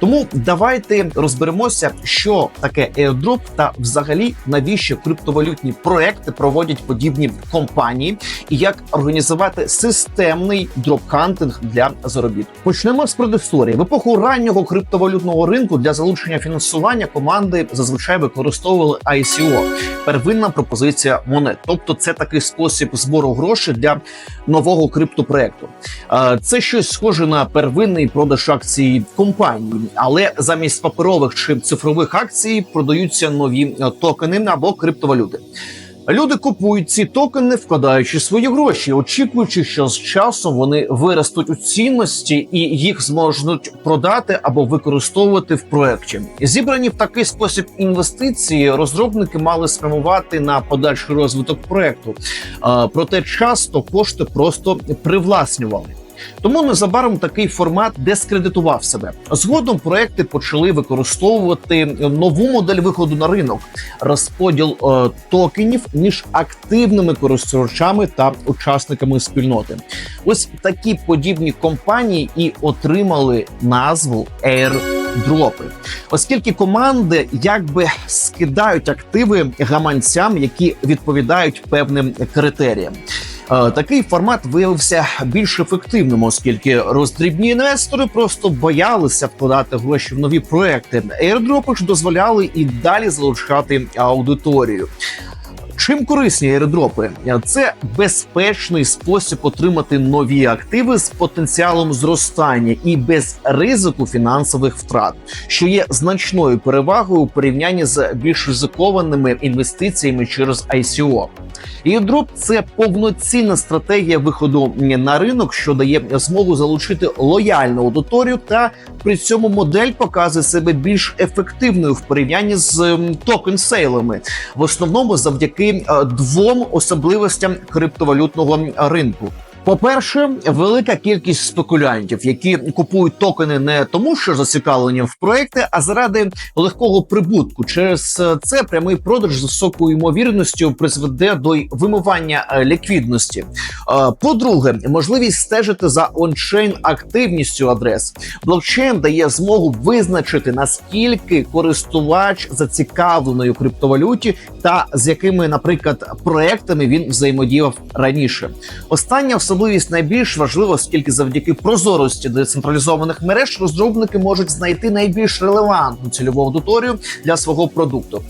Тому давайте розберемося, що таке airdrop та взагалі навіщо криптовалютні проекти проводять подібні компанії, і як організувати системний дропхантинг для заробітку. Почнемо з предісторії. В епоху раннього криптовалютного ринку для залучення фінансування команди зазвичай використовували ICO – первинна пропозиція монет. Тобто, це такий спосіб збору грошей для нового криптопроекту. Це щось схоже на первинний продаж акцій компанії, але замість паперових чи цифрових акцій продаються нові е, токени або криптовалюти. Люди купують ці токени, вкладаючи свої гроші, очікуючи, що з часом вони виростуть у цінності і їх зможуть продати або використовувати в проекті. Зібрані в такий спосіб інвестиції розробники мали спрямувати на подальший розвиток проекту. Е, Проте часто кошти просто привласнювали. Тому незабаром такий формат дискредитував себе. Згодом проекти почали використовувати нову модель виходу на ринок, розподіл е, токенів між активними користувачами та учасниками спільноти. Ось такі подібні компанії і отримали назву airdropи. оскільки команди якби скидають активи гаманцям, які відповідають певним критеріям. Е, Такий формат виявився більш ефективним, оскільки роздрібні інвестори просто боялися вкладати гроші в нові проекти. Airdropи ж дозволяли і далі залучати аудиторію. Чим корисні airdropи? Це безпечний спосіб отримати нові активи з потенціалом зростання і без ризику фінансових втрат, що є значною перевагою у порівнянні з більш ризикованими інвестиціями через ICO. Airdrop – це повноцінна стратегія виходу на ринок, що дає змогу залучити лояльну аудиторію, та при цьому модель показує себе більш ефективною в порівнянні з токен-сейлами, в основному завдяки е, двом особливостям криптовалютного ринку. По-перше, велика кількість спекулянтів, які купують токени не тому, що зацікавлені в проекти, а заради легкого прибутку. Через це прямий продаж з високою ймовірністю призведе до вимивання е, ліквідності. Е, По-друге, можливість стежити за ончейн активністю адрес. Блокчейн дає змогу визначити наскільки користувач зацікавлений у криптовалюті та з якими, наприклад, проектами він взаємодіяв раніше. Остання особливість найбільш важлива, оскільки завдяки прозорості децентралізованих мереж розробники можуть знайти найбільш релевантну цільову аудиторію для свого продукту.